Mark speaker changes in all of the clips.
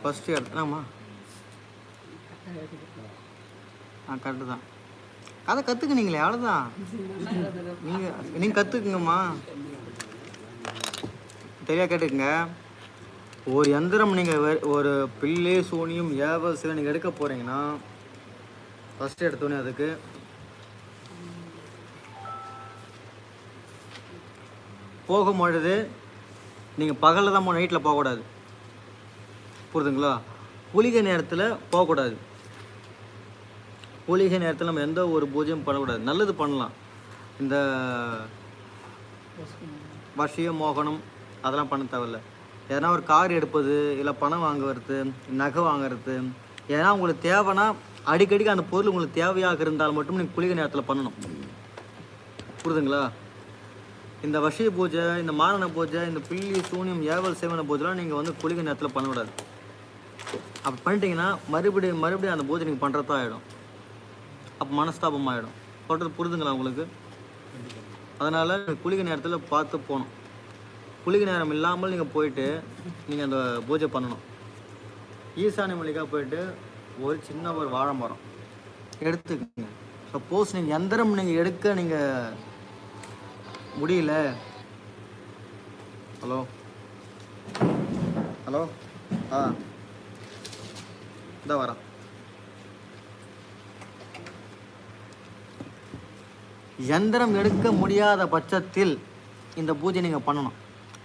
Speaker 1: First எடுத்துனாம்மா ஆ correct தான். கதை கற்றுக்குனீங்களே அவ்வளோதான் நீங்கள் நீங்கள் கற்றுக்குங்கம்மா தெளிவாக கேட்டுக்குங்க. ஒரு எந்திரம் நீங்கள் ஒரு பில்லு சோனியும் ஏவல் சில நீங்கள் எடுக்க போகிறீங்கன்னா ஃபஸ்ட்டு எடுத்தோடனே அதுக்கு போகும் பொழுது நீங்கள் பகலில் தான் நைட்டில் போகக்கூடாது. புரியுதுங்களா குளிகை நேரத்தில் போகக்கூடாது. குளிகை நேரத்தில் நம்ம எந்த ஒரு பூஜையும் பண்ணக்கூடாது. நல்லது பண்ணலாம். இந்த வசியம் மோகனம் அதெல்லாம் பண்ண தேவையில்ல. எதனா ஒரு கார் எடுப்பது இல்லை பணம் வாங்குறது நகை வாங்குறது ஏன்னா உங்களுக்கு தேவைன்னா அடிக்கடிக்கு அந்த பொருள் உங்களுக்கு தேவையாக இருந்தால் மட்டும் நீங்கள் குளிகை நேரத்தில் பண்ணணும். புரியுதுங்களா இந்த வசிய பூஜை இந்த மாரண பூஜை இந்த பில்லி சூனியம் ஏவல் சேவன பூஜைலாம் நீங்கள் வந்து குளிகை நேரத்தில் பண்ணக்கூடாது. அப்போ பண்ணிட்டீங்கன்னா மறுபடியும் மறுபடியும் அந்த பூஜை நீங்கள் பண்ணுறது ஆகிடும் அப்போ மனஸ்தாபம் ஆகிடும் சொல்கிறது புரிதுங்களா உங்களுக்கு? அதனால் குளிக்க நேரத்தில் பார்த்து போகணும். குளிக்க நேரம் இல்லாமல் நீங்கள் போயிட்டு நீங்கள் அந்த பூஜை பண்ணணும். ஈசானி மல்லிகா போயிட்டு ஒரு சின்ன ஒரு வாழை மரம் எடுத்துக்கோங்க. சப்போஸ் நீங்கள் எந்திரம் நீங்கள் எடுக்க நீங்கள் முடியல. ஹலோ ஹலோ ஆ. இந்த வரேன். எந்திரம் எடுக்க முடியாத பட்சத்தில் இந்த பூஜை நீங்கள் பண்ணணும்.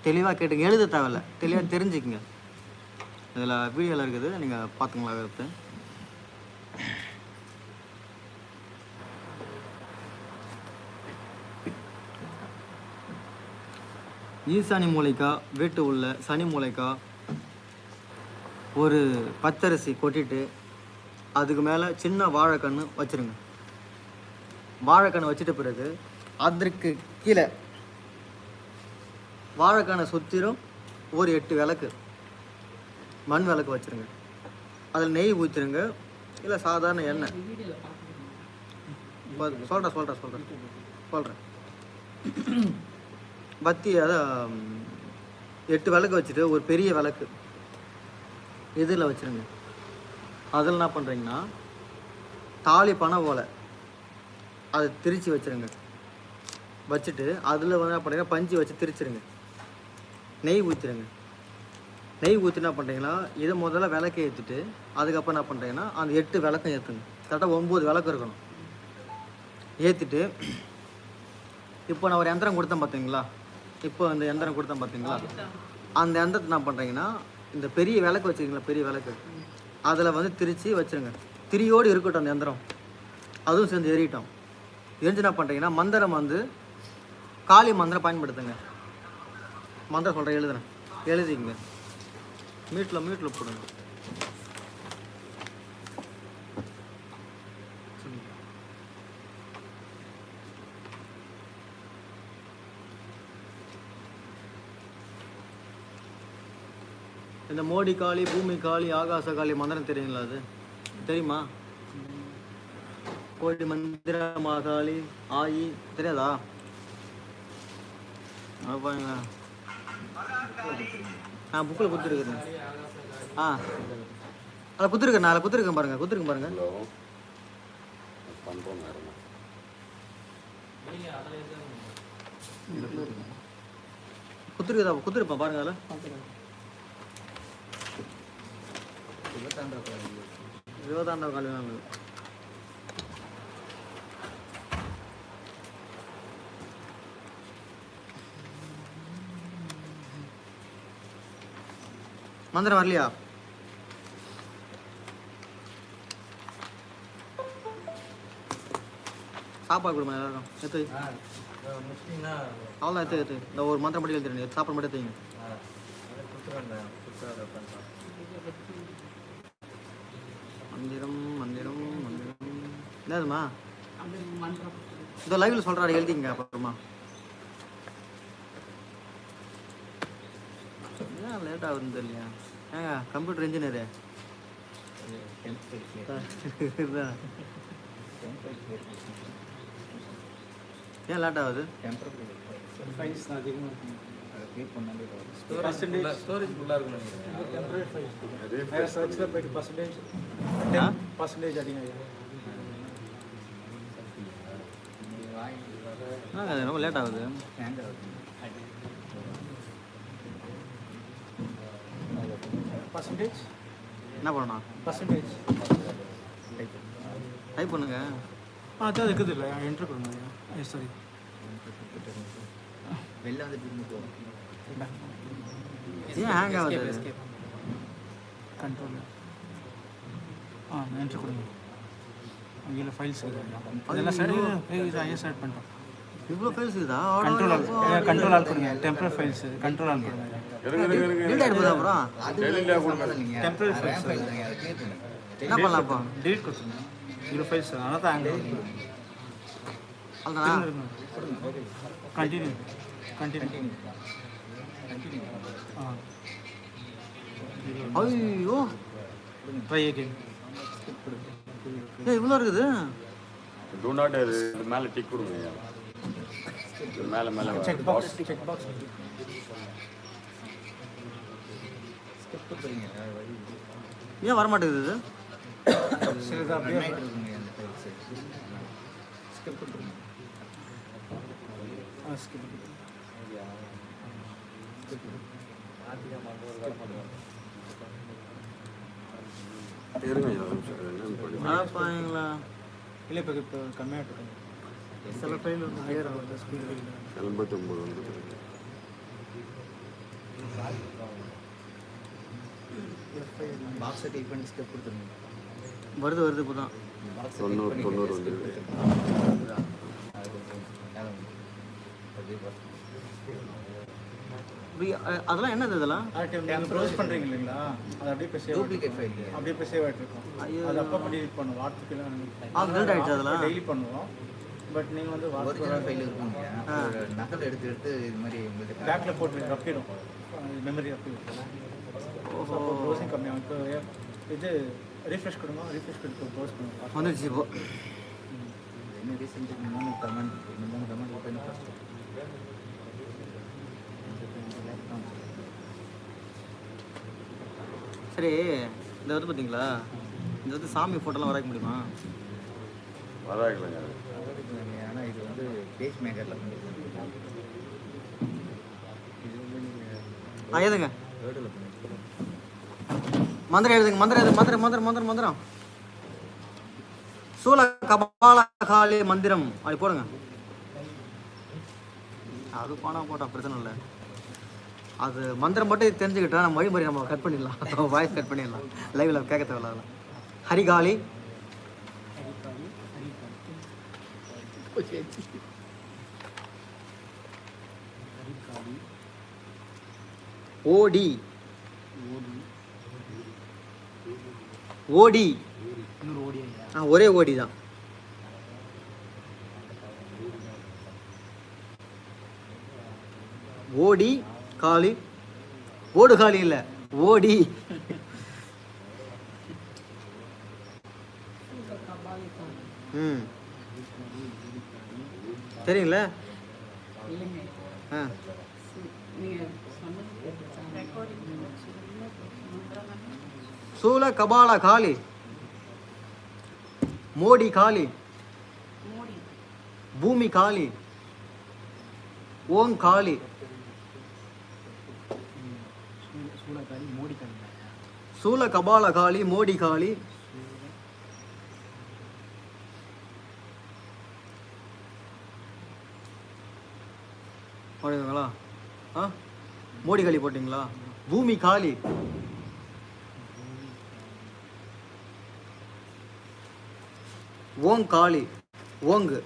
Speaker 1: தெளிவாக கேட்டுங்க எழுத தேவையில்ல. தெளிவாக தெரிஞ்சுக்கங்க. இதில் வீடியோவில் இருக்குது நீங்கள் பார்த்துங்களா எடுத்து ஈசானி மூளைக்கா வீட்டு உள்ள சனி மூளைக்கா ஒரு பச்சரிசி கொட்டிட்டு அதுக்கு மேலே சின்ன வாழைக்கன்று வச்சுருங்க. வாழைக்கன்று வச்சுட்ட பிறகு அதற்கு கீழே வாழைக்கண்ணை சுற்றிலும் ஒரு எட்டு விளக்கு. மண் விளக்கு வச்சுருங்க. அதில் நெய் ஊற்றிருங்க இல்லை சாதாரண எண்ணெய். சொல்கிறேன் சொல்கிறேன் சொல்கிறேன் சொல்கிறேன் பத்தி அதான் எட்டு விளக்கு வச்சுட்டு ஒரு பெரிய விளக்கு. இதில் வச்சுருங்க. அதில் என்ன பண்ணுறீங்கன்னா தாலி பனை ஓலை அதை திரிச்சு வச்சிருங்க. வச்சுட்டு அதில் வந்து என்ன பண்ணுறீங்கன்னா பஞ்சு வச்சு திரிச்சிருங்க. நெய் ஊற்றிடுங்க நெய் ஊற்றி என்ன பண்ணுறீங்கன்னா இதை முதல்ல விளக்கு ஏற்றிட்டு அதுக்கப்புறம் என்ன பண்ணுறீங்கன்னா அந்த எட்டு விளக்கம் ஏற்றுங்க. கரெக்டாக ஒம்பது விளக்கு இருக்கணும். ஏற்றிட்டு இப்போ நான் ஒரு எந்திரம் கொடுத்தேன் பார்த்தீங்களா? இப்போ அந்த எந்திரம் கொடுத்தேன் பார்த்தீங்களா? அந்த எந்திரத்தை என்ன பண்ணுறீங்கன்னா இந்த பெரிய விளக்கு வச்சுருக்கீங்களா? பெரிய விளக்கு. அதில் வந்து திரிச்சு வச்சுருங்க. திரியோடு இருக்கட்டும் அந்த எந்திரம். அதுவும் சேர்ந்து எறிட்டோம் எரிஞ்சு என்ன பண்ணுறீங்கன்னா மந்திரம் வந்து காளி மந்திரம் பயன்படுத்துங்க. மந்திரம் சொல்கிறேன் எழுதுறேன். எழுதிங்க மீட்டில் மீட்டில் போடுங்க. இந்த மோடி காளி பூமி காளி ஆகாச காளி மந்திரம் தெரியுங்களா அது? தெரியுமா? கோடி மந்திர மாகாளி ஆயி தெரியாதா? பாருங்க. ஆ புக்கில் குத்துருக்குறேன் ஆ. அதில் குத்துருக்கேன் அதில் குத்துருக்கேன் பாருங்க குத்துருக்கேன் பாருங்க.
Speaker 2: ஹலோ. பண்ணுறோம் நேரம்
Speaker 1: குத்துருக்குதா குத்துருப்பேன் பாருங்க அதில். இருபதாண்டாம் காலி மந்திரம் வரலையா சாப்பாடு கொடுமா எல்லாருக்கும்? எடுத்து வை. அவ்வளோதான் எடுத்து எடுத்து இந்த ஒரு மந்திரம் மட்டும் எழுதிடுங்க சாப்பாடு மட்டும் எடுத்துங்க மந்திரம் மந்திரம் மந்திரம். என்னதுமா இந்த லைவ்ல சொல்றாரு எழுதிங்க அப்புறமா. ஏன் லேட் ஆகுதுன்னு தெரியலையா ஏங்க கம்ப்யூட்டர் இன்ஜினியரு ஏன் லேட் ஆகுது
Speaker 2: ஸ்டோரேஜ் ஃபுல்லாக பர்சன்டேஜ்
Speaker 1: இது ரொம்ப லேட் ஆகுது
Speaker 2: பர்சன்டேஜ்
Speaker 1: என்ன பண்ணணும்
Speaker 2: பர்சன்டேஜ்
Speaker 1: டைப் பண்ணுங்க
Speaker 2: ஆ அதான் இருக்குது இல்லை என்ட்ரு கொடுங்க ஐயா சாரி
Speaker 3: வெளில வந்து
Speaker 1: ஏன் ஹேங் ஆகுது
Speaker 2: கண்ட்ரோல் ஆ என்ட்ரு கொடுங்க இதில் ஃபைல்ஸ் இதெல்லாம் சரி இது ஐயா செலக்ட் பண்ணிட்டோம்
Speaker 1: இவ்வளோ ஃபைல்ஸ் இருக்குதா
Speaker 2: கண்ட்ரோல் ஆல் கண்ட்ரோல் ஆல் கொடுங்க டெம்பரரி ஃபைல்ஸ் கண்ட்ரோல் ஆல் கொடுங்க
Speaker 1: டிலீட் போகுது அப்புறம்
Speaker 2: டெம்பரரி ஃபைல்ஸ்
Speaker 1: என்ன பண்ணலாம் அப்போ
Speaker 2: டிலீட் கொடுத்துருங்க இவ்வளோ ஃபைல்ஸ் அதனால தான் ஆங்கிள்
Speaker 1: அதுதானா
Speaker 2: கண்டினியூ கண்டினியூ ஆ
Speaker 1: ஐயோ
Speaker 2: ட்ரை
Speaker 1: ஏ இவ்வளோ இருக்குது?
Speaker 4: டூ நாட் இது மேலே டிக் கொடுங்க. இது மேலே மேலே
Speaker 2: செக் பாக்ஸ் செக் பாக்ஸ்
Speaker 1: ஏன் வரமாட்டேங்குது இது?
Speaker 2: சிலது அப்படியே
Speaker 4: இருங்க
Speaker 2: இல்லை இப்போ இப்போ கம்மியாக இருக்கும் சில வந்து ஹையர் ஆகுது ஸ்பீடு
Speaker 4: எண்பத்தொம்பது வந்து
Speaker 3: பாக்ஸை டைப் பண்ணி கொடுத்துருங்க.
Speaker 1: வருது வருது இப்போ தான்
Speaker 3: பாக்ஸை
Speaker 4: தொண்ணூறு தொண்ணூறு வந்து
Speaker 3: அது கொஞ்சம் மேலே வந்து அப்படியே பார்த்து
Speaker 1: அதெல்லாம் என்னது இதெல்லாம்?
Speaker 2: நீங்கள் ப்ரௌஸ் பண்ணுறீங்க இல்லைங்களா? அது அப்படியே சேவ்
Speaker 3: டூப்ளிகேட் ஃபைல்
Speaker 2: அப்படியே இப்போ சேவ் ஆகிட்டு இருக்கும். அது அப்போ டெலிட் பண்ணுவோம் வாட்ஸ்அப்லாம்
Speaker 1: ஆ delete ஆயிடுச்சு அதெல்லாம்?
Speaker 2: டெய்லி பண்ணுவோம். பட் நீங்கள் வந்து
Speaker 3: ஒரிஜினல்
Speaker 2: வாட்ஸ்அப்
Speaker 3: ஃபைல் இருக்குங்க நகல் எடுத்து எடுத்து இது மாதிரி உங்கள்கிட்ட
Speaker 2: பேக்கில் போட்டு ரப்பிடும் மெமரி ரப்பிடும் ஸோ ப்ரௌசிங் கம்மியாகும் இப்போ இது ரீஃப்ரெஷ் கொடுங்க. ரீஃப்ரெஷ் கொடுத்து ப்ரௌஸ் பண்ணுவோம்
Speaker 1: வந்துடுச்சு இப்போ.
Speaker 3: என்ன ரீசெண்ட் மூணு கமெண்ட் இந்த மூணு கமெண்ட் ஓப்பன்
Speaker 1: சரி இந்த வந்து பார்த்தீங்களா இந்த வந்து சாமி ஃபோட்டோலாம் வரைக்க முடியுமா?
Speaker 4: வராங்களா
Speaker 3: ஆனால் இது வந்து பேஜ் மேக்கரில்
Speaker 1: ஆ
Speaker 3: பண்ணிருக்கோம்
Speaker 1: மந்திரம் எழுதுங்க மந்திரம் எழுது மந்திரம் மந்திரம் மந்திரம் மந்திரம். சூல கபால காளி மந்திரம். அப்படி போடுங்க. அது போனா போட்டா பிரச்சனை இல்லை. அது மந்திரம் மட்டும் தெரிஞ்சுக்கிட்டா நம்ம வழிமுறை நம்ம கட் பண்ணிடலாம். வாய்ஸ் கட் பண்ணிடலாம். லைவ்ல கேட்க தேவையில்ல ஹரிகாலி ஹரிகாளி. ஓடி. ஓடி. ஆ ஒரே ஓடி தான். ஓடி. காளி ஓடு காளி இல்லை. ஓடி. ம். தெரியுங்களா ஆ. சூல கபால காளி மோடி காளி பூமி காளி ஓம் காளி
Speaker 2: சூளக்காரி மோடி காரி
Speaker 1: சூல கபால காளி மோடி காளி ஆ? மோடி காளி போட்டிங்களா? பூமி காளி ஓங் காளி ஓங்கு.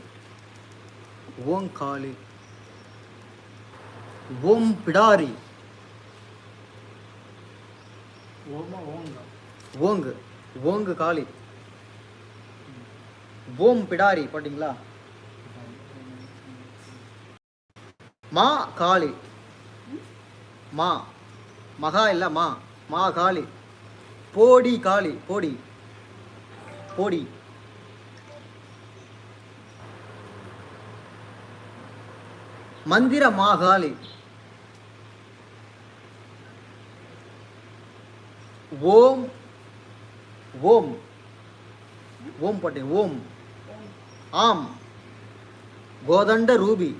Speaker 1: ஓங் காளி ஓம் பிடாரி
Speaker 2: ஓமா ஓங்க
Speaker 1: ஓங்கு. ஓங்கு காளி ஓம் பிடாரி போட்டிங்களா? மா காளி மா. மகா இல்ல மா. மா காளி போடி காளி போடி. போடி. மந்திர மாகாளி ஓம் ஓம். ஓம் போட்டேன் ஓம். ஆம். கோதண்ட ரூபி.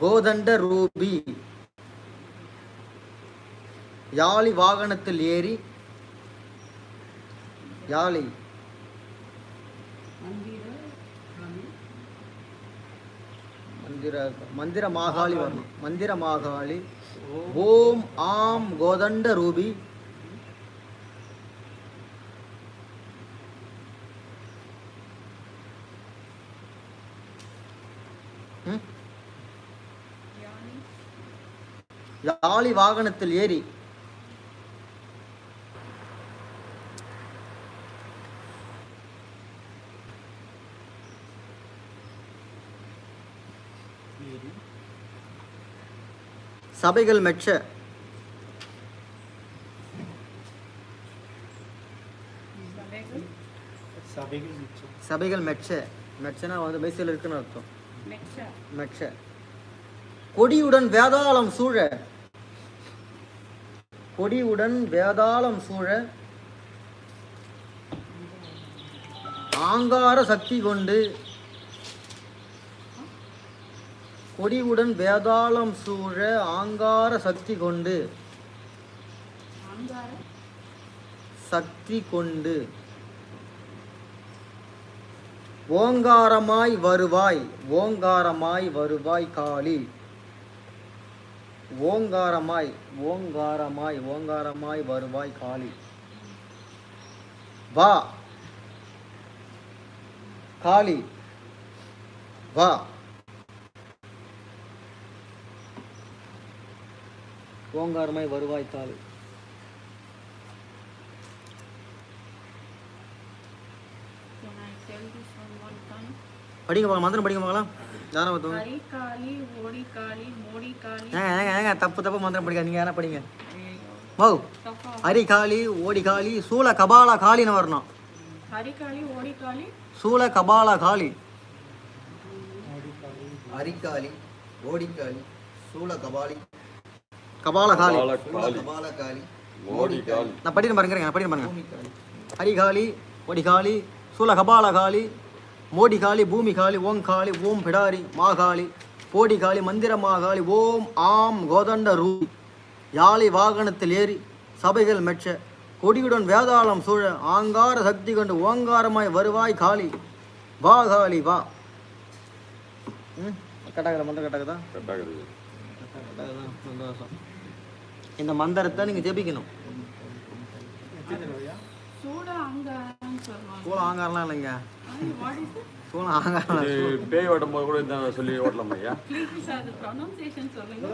Speaker 1: கோதண்ட ரூபி. யாழி வாகனத்தில் ஏறி யாழி. மந்திர மந்திர மாகாளி வரணும் மந்திர மாகாளி. ஓம் ஆம் கோதண்ட ரூபி? யாழி வாகனத்தில் ஏறி சபைகள் மெச்ச.
Speaker 2: சபைகள்
Speaker 1: மெச்ச. மெச்சனா வந்து மெய்சில் இருக்குன்னு அர்த்தம். மெச்ச. கொடியுடன் வேதாளம் சூழ. கொடியுடன் வேதாளம் சூழ. ஆங்கார சக்தி கொண்டு கொடியுடன் வேதாளம் சூழ ஆங்கார சக்தி கொண்டு. சக்தி கொண்டு. ஓங்காரமாய் வருவாய் ஓங்காரமாய் வருவாய் காளி. ஓங்காரமாய் ஓங்காரமாய் ஓங்காரமாய் வருவாய் காளி. வா. காளி வா.
Speaker 5: One time?
Speaker 1: படிங்க பார்க்கலாம் மந்திரம் படிங்க பார்க்கலாம் யாரும் ஒருத்தவங்க?
Speaker 5: ஹரி காளி ஓடி காளி மோடி காளி
Speaker 1: ஏங்க தப்பு தப்பு மந்திரம் படிக்காது நீங்கள் யாரா படிங்க? மௌ
Speaker 5: தப்பா.
Speaker 1: ஹரி காளி ஓடி காளி சூல கபால காளின்னு வரணும்.
Speaker 5: ஹரி காளி ஓடி காளி
Speaker 1: சூல கபால காளி
Speaker 3: அரிக்காளி ஓடிக்காளி சூள கபாலி.
Speaker 1: கபால காளி
Speaker 4: காளி
Speaker 3: கபால காளி
Speaker 4: மோடி காளி
Speaker 1: நான் படிட்டு பாருங்க நான் படிட்டு பாருங்க.
Speaker 3: பூமிக்காளி
Speaker 1: ஹரி காளி ஓடி காளி சூல கபால காளி மோடி காளி பூமி காளி ஓம் காளி ஓம் பிடாரி மாகாளி போடி காளி மந்திர மாகாளி ஓம் ஆம் கோதண்ட ரூபி யாழி வாகனத்தில் ஏறி சபைகள் மெச்ச கொடியுடன் வேதாளம் சூழ ஆங்கார சக்தி கொண்டு ஓங்காரமாய் வருவாய் காளி வா காளி வா. ம்? கட்டாக்குதா மந்திரம் கட்டாக்குதா
Speaker 4: கட்டாகுது.
Speaker 1: கட்டாக்குதா சந்தோஷம். இந்த மந்திரத்தை நீங்கள் ஜெபிக்கணும். சூழ ஆங்காரம்லாம் இல்லைங்க.
Speaker 5: வாட் இஸ் இட்
Speaker 1: சூழ ஆங்காரம்
Speaker 4: பேய் ஓட்டும் போது கூட சொல்லி ஓட்டலாமா ஐயா?
Speaker 5: சொல்லுங்க.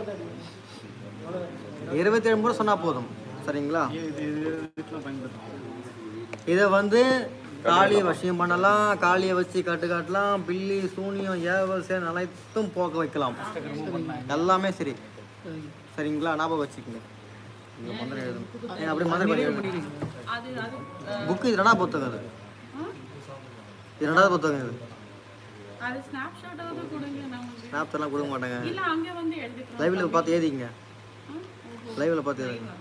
Speaker 1: இருபத்தேழு முறை சொன்னால் போதும். சரிங்களா?
Speaker 2: இதை
Speaker 1: வந்து காளியை வசியம் பண்ணலாம். காளியை வச்சு கட்டு காட்டலாம். பில்லி சூனியம் ஏவல் சேன் அனைத்தும் போக்க வைக்கலாம். எல்லாமே சரி. சரிங்களா? ஞாபகம் வச்சுக்கோங்க. இந்த மந்திரம் எழுதணும். ஏன் அப்படி மந்திரம் பண்ணி எழுதணும்
Speaker 5: அது அது அஹ்,
Speaker 1: புக்கு இது ரெண்டாவது புத்தகம் இது?
Speaker 5: ஆ?
Speaker 1: இது ரெண்டாவது புத்தகம் இது?
Speaker 5: அது
Speaker 1: ஸ்னாப்ஸ் கொடுக்க மாட்டாங்க.
Speaker 5: இல்ல அங்க வந்து எழுதிக்கிறோம்
Speaker 1: லைவில் பார்த்து எழுதிங்க. லைவில் பார்த்து எழுதிங்க.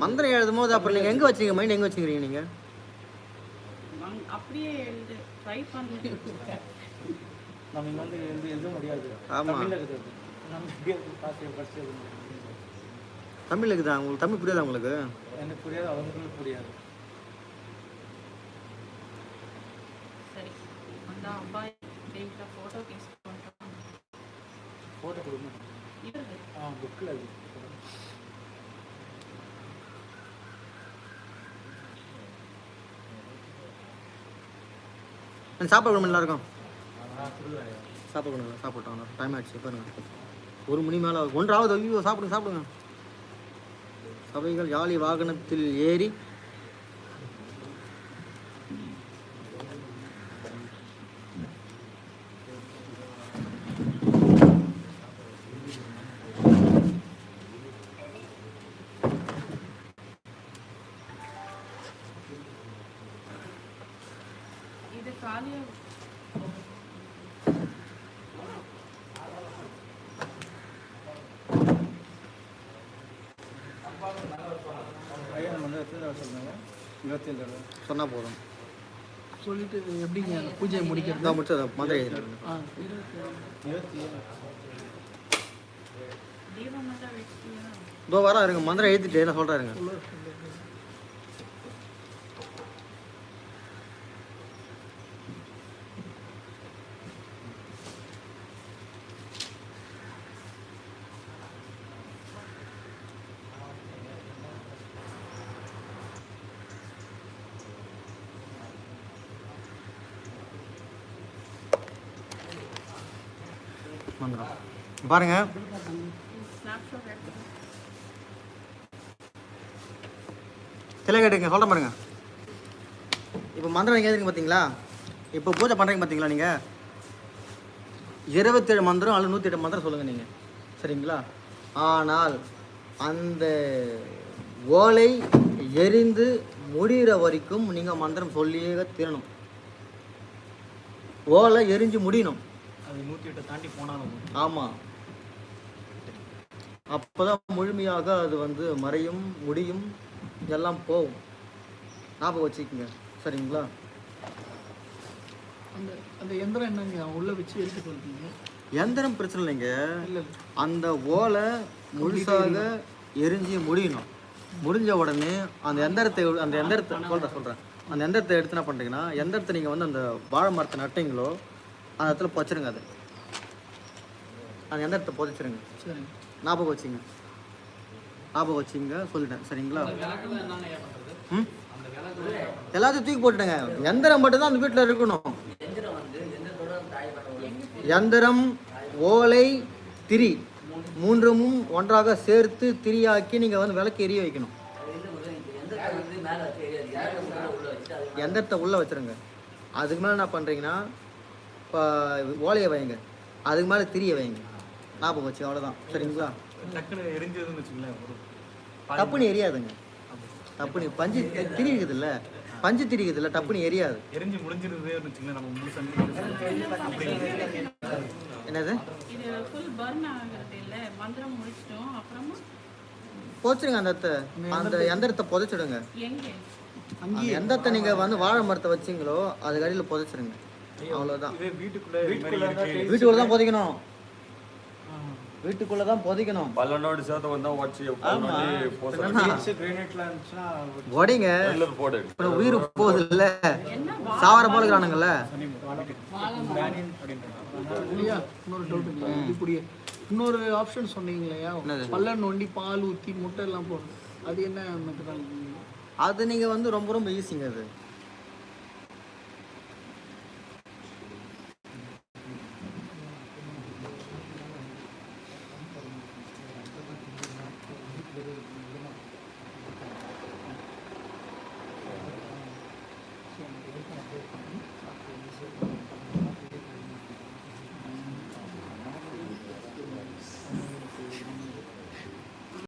Speaker 1: மந்திரம்? எழுதும் போது அப்புறம் நீங்கள் எங்கே வச்சுங்க? மைண்ட் எங்கே வச்சுக்கிறீங்க நீங்கள்
Speaker 5: அப்படியே எழுது ட்ரை பண்ணுங்க
Speaker 2: நம்ம இங்கே வந்து எழுதி எழுத முடியாது. இருக்குது நம்ம பார்த்து ஃபஸ்ட்டு எழுத
Speaker 1: தமிழ் இருக்குதா? உங்களுக்கு தமிழ் புரியாதா உங்களுக்கு?
Speaker 2: எனக்கு புரியாது அவங்களுக்கு புரியாது.
Speaker 5: சரி அந்த அப்பாய் பேங்க்ல போட்டோ கேஸ்
Speaker 2: ஃபோட்டோ கொடுங்க.
Speaker 5: இருக்கு
Speaker 2: ஆ புக்கில் அது
Speaker 1: சாப்பாடு கொடுங்க எல்லாருக்கும். சாப்பாடு கொடுங்க சாப்பிட்டோம் டைம் ஆகிடுச்சு பாருங்க ஒரு மணி மேலே ஒன்றாவது ஐயோ சாப்பிடுங்க சாப்பிடுங்க. சபைகள் யாழி வாகனத்தில் ஏறி
Speaker 2: தடவை சொன்னாங்க? இருபத்தேழு தடவை.
Speaker 1: சொன்னால் போதும்.
Speaker 6: சொல்லிட்டு எப்படிங்க? அந்த பூஜையை முடிக்கிறது?
Speaker 1: நான் முடிச்சு அதை மந்திரம் எழுதிடுறேன்
Speaker 6: ஆ
Speaker 2: இருபத்தி
Speaker 1: இதோ வரா இருங்க மந்திரம் எழுதிட்டு என்ன சொல்கிறாருங்க மந்திரம் பாருங்க. சிலை கேட்டுங்க சொல்கிறேன் பாருங்க. இப்போ மந்திரம் நீங்கள் பார்த்தீங்களா? இப்போ பூஜை பண்ணுறீங்க பார்த்தீங்களா நீங்கள் இருபத்தேழு மந்திரம் அல்லது நூற்றி எட்டு மந்திரம் சொல்லுங்கள் நீங்கள் சரிங்களா? ஆனால் அந்த ஓலை எரிந்து முடிகிற வரைக்கும் நீங்கள் மந்திரம் சொல்லியே தீரணும். ஓலை எரிஞ்சு முடியணும்.
Speaker 2: அது நூற்றி எட்டை தாண்டி போனாலும்
Speaker 1: ஆமாம் அப்போதான் முழுமையாக அது வந்து மறையும் முடியும் எல்லாம் போகும். ஞாபகம் வச்சுக்கோங்க. சரிங்களா?
Speaker 6: அந்த அந்த எந்திரம் என்னங்க? உள்ள வச்சு எடுத்து சொல்லிட்டீங்க
Speaker 1: எந்திரம் பிரச்சனை இல்லைங்க.
Speaker 6: இல்லை
Speaker 1: அந்த ஓலை முழுசாக எரிஞ்சு முடியணும். முடிஞ்ச உடனே அந்த எந்திரத்தை அந்த எந்திரத்தை சொல்கிறேன் சொல்கிறேன் அந்த எந்திரத்தை எடுத்து என்ன பண்ணுறீங்கன்னா எந்திரத்தை நீங்கள் வந்து அந்த வாழை மரத்தை நட்டீங்களோ அந்த இடத்துல பொச்சிருங்க அது. அந்த எந்திரத்தை புதைச்சிருங்க
Speaker 6: சரிங்க.
Speaker 1: ஞாபகம் வச்சுங்க. ஞாபகம் வச்சுங்க சொல்லிட்டேன். சரிங்களா? ம்? எல்லாத்தையும் தூக்கி போட்டுட்டேங்க. எந்திரம் மட்டும்தான் அந்த வீட்டில் இருக்கணும். எந்திரம் ஓலை. திரி. மூன்றுமும் ஒன்றாக சேர்த்து திரியாக்கி நீங்கள் வந்து விளக்கு எரிய வைக்கணும். எந்திரத்தை உள்ளே வச்சிருங்க. அதுக்கு மேலே என்ன பண்ணுறீங்கன்னா ஓலையை வைங்க அதுக்கு மேலே திரிய வைங்க ஞாபகம் வச்சு அவ்வளோதான் சரிங்களா?
Speaker 2: டக்குன்னு எரிஞ்சதுன்னு வச்சுங்களேன்
Speaker 1: டப்புன்னு எரியாதுங்க. டப்புனு பஞ்சு திரி இருக்குதுல்ல பஞ்சு திரி இருக்குதுல்ல டப்புன்னு எரியாது.
Speaker 2: எரிஞ்சு முடிஞ்சிருந்தே
Speaker 1: என்னது?
Speaker 5: இது ஃபுல் பர்ன் ஆகிறது இல்லை. மந்திரம் முடிச்சிட்டோம். அப்புறமா
Speaker 1: போச்சுருங்க அந்த இடத்த அந்த எந்திரத்தை புதைச்சிடுங்க.
Speaker 5: எங்கே?
Speaker 1: அந்த எந்தத்தை நீங்கள் வந்து வாழை மரத்தை வச்சீங்களோ அதுக்கு அடியில் புதைச்சிருங்க அவ்வளோதான்
Speaker 2: வீட்டுக்குள்ளே
Speaker 1: தான் புதைக்கணும். வீட்டுக்குள்ள தான் புதைக்கணும்.
Speaker 4: பல்லனோடு சேர்த்து வந்தா போடு.
Speaker 1: இப்போ உயிர் போகுது இல்ல
Speaker 5: என்ன
Speaker 1: சாவர போல
Speaker 6: இல்லையா? இன்னொரு டவுட்டுங்களா இப்படி இன்னொரு ஆப்ஷன் சொன்னீங்க இல்லையா பல்ல நோண்டி பால் ஊற்றி முட்டை எல்லாம் போடணும். அது என்ன
Speaker 1: அது நீங்கள் வந்து ரொம்ப ரொம்ப ஈஸிங்க அது.